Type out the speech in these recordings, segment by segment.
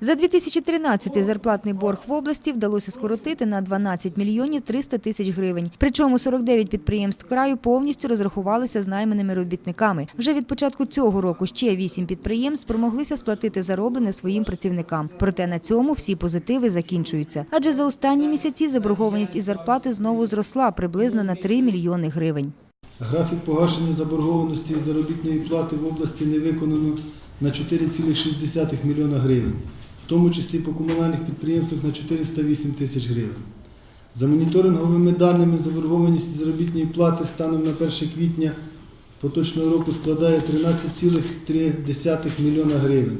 За 2013 зарплатний борг в області вдалося скоротити на 12 мільйонів 300 тисяч гривень. Причому 49 підприємств краю повністю розрахувалися з найманими робітниками. Вже від початку цього року ще 8 підприємств спромоглися сплатити зароблене своїм працівникам. Проте на цьому всі позитиви закінчуються. Адже за останні місяці заборгованість із зарплати знову зросла приблизно на 3 мільйони гривень. Графік погашення заборгованості із заробітної плати в області не виконано на 4,6 мільйона гривень, в тому числі по комунальних підприємствах на 408 тисяч гривень. За моніторинговими даними, заборгованість заробітної плати станом на 1 квітня поточного року складає 13,3 мільйона гривень.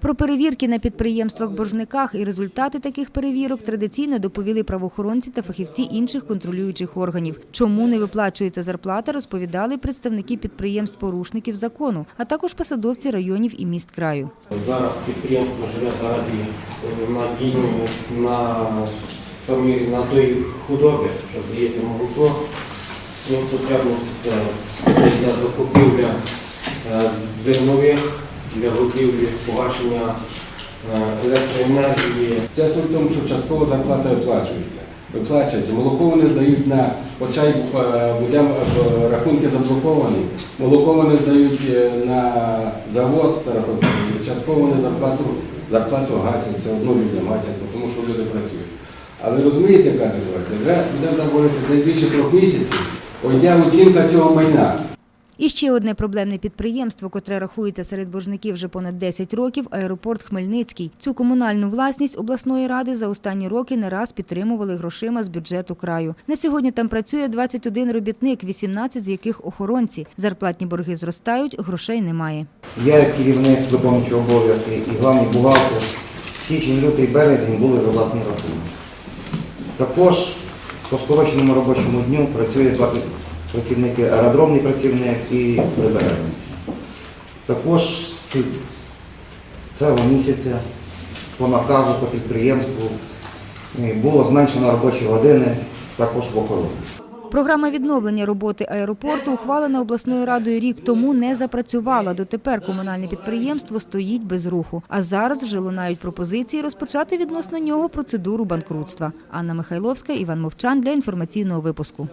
Про перевірки на підприємствах-боржниках і результати таких перевірок традиційно доповіли правоохоронці та фахівці інших контролюючих органів. Чому не виплачується зарплата, розповідали представники підприємств-порушників закону, а також посадовці районів і міст краю. Зараз підприємство живе заради надійно на самі на той худобі, що здається молоко. Їм потрібно це йде закупівля е, зернових для готівлі, погашення е, електроенергії. Це суть в тому, що частково зарплата виплачується. Виплачується. Молоко вони здають на хоча й е, будемо е, рахунки заблоковані. Молоко вони здають на завод старокознавчий. Частково вони зарплату, зарплату гасять, це одну людям гасять, тому що люди працюють. Але розумієте, яка ситуація? Вже будемо говорити найбільше трьох місяців. Одня оцінка цього майна. І ще одне проблемне підприємство, котре рахується серед боржників вже понад 10 років – аеропорт Хмельницький. Цю комунальну власність обласної ради за останні роки не раз підтримували грошима з бюджету краю. На сьогодні там працює 21 робітник, 18 з яких охоронці. Зарплатні борги зростають, грошей немає. Я керівник виконуючий обов'язки і главний бухгалтер, січень, лютий, березень були за власний рахунок. Також по скороченому робочому дню працює два працівники, аеродромний працівник і прибережниці. Також з цього місяця по наказу по підприємству е, було зменшено робочі години також в охороні. Програма відновлення роботи аеропорту, ухвалена обласною радою рік тому, не запрацювала. Дотепер комунальне підприємство стоїть без руху. А зараз вже лунають пропозиції розпочати відносно нього процедуру банкрутства. Анна Михайловська, Іван Мовчан для інформаційного випуску.